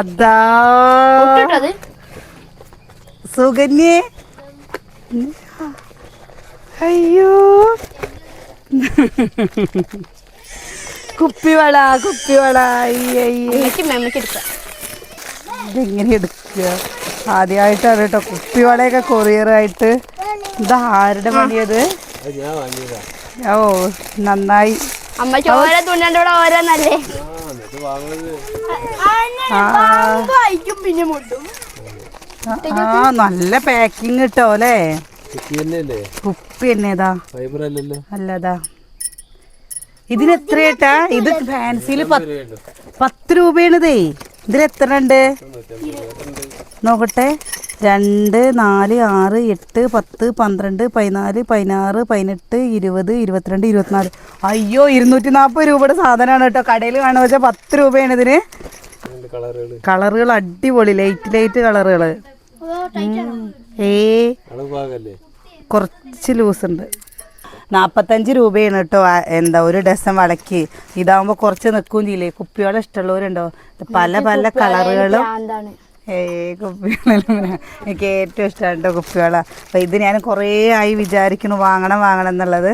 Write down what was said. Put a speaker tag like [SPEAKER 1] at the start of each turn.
[SPEAKER 1] അതാ. സുകന്യേ. അയ്യോ. കുപ്പിവള കുപ്പിവള. ഇതെങ്ങനെ എടുക്കുക ആദ്യമായിട്ടാണ് കേട്ടോ കുപ്പിവളയൊക്കെ കൊറിയറായിട്ട്. ഇതാ ആരുടെ പണിയത്?
[SPEAKER 2] ഞാൻ വാങ്ങിയതാ.
[SPEAKER 1] ഓ നന്നായി.
[SPEAKER 3] അമ്മ ചോര കൂടെ ഓരോന്നല്ലേ?
[SPEAKER 2] ആ
[SPEAKER 1] നല്ല പാക്കിങ് കിട്ടോ അല്ലേ?
[SPEAKER 2] കുപ്പി അല്ലല്ലോ.
[SPEAKER 1] അല്ലതാ ഇതിന് എത്ര കേട്ടാ ഇത് ഫാൻസിയിൽ
[SPEAKER 2] രൂപയുണ്ട്.
[SPEAKER 1] പത്ത് രൂപയാണിതേ. ഇതിൽ എത്ര ഉണ്ട്? നോക്കട്ടെ. രണ്ട് നാല് ആറ് എട്ട് പത്ത് പന്ത്രണ്ട് പതിനാല് പതിനാറ് പതിനെട്ട് ഇരുപത് ഇരുപത്തിരണ്ട് ഇരുപത്തിനാല്. അയ്യോ ഇരുന്നൂറ്റി നാൽപ്പത് രൂപയുടെ സാധനമാണ് കേട്ടോ. കടയിൽ കാണുക വെച്ചാൽ പത്ത് രൂപയാണ് ഇതിന്. കളറുകൾ അടിപൊളി ലൈറ്റ് ലൈറ്റ് കളറുകൾ. ഏ കുറച്ച് ലൂസ് ഉണ്ട് നാൽപ്പത്തഞ്ച് രൂപയാണ് കേട്ടോ. എന്താ ഒരു ഡസൻ വളക്ക് ഇതാവുമ്പോൾ കുറച്ച് നിൽക്കുകയും ചെയ്യില്ലേ? കുപ്പിവെള്ളം ഇഷ്ടമുള്ളവരുണ്ടോ? പല പല കളറുകളും
[SPEAKER 3] എന്താണ്
[SPEAKER 1] ഏ കുപ്പിവെള്ളം എനിക്ക് ഏറ്റവും ഇഷ്ടമായിട്ടുള്ള കുപ്പികളാണ് അപ്പോൾ അപ്പം ഇത് ഞാൻ കുറേ ആയി വിചാരിക്കുന്നു വാങ്ങണം വാങ്ങണം എന്നുള്ളത്.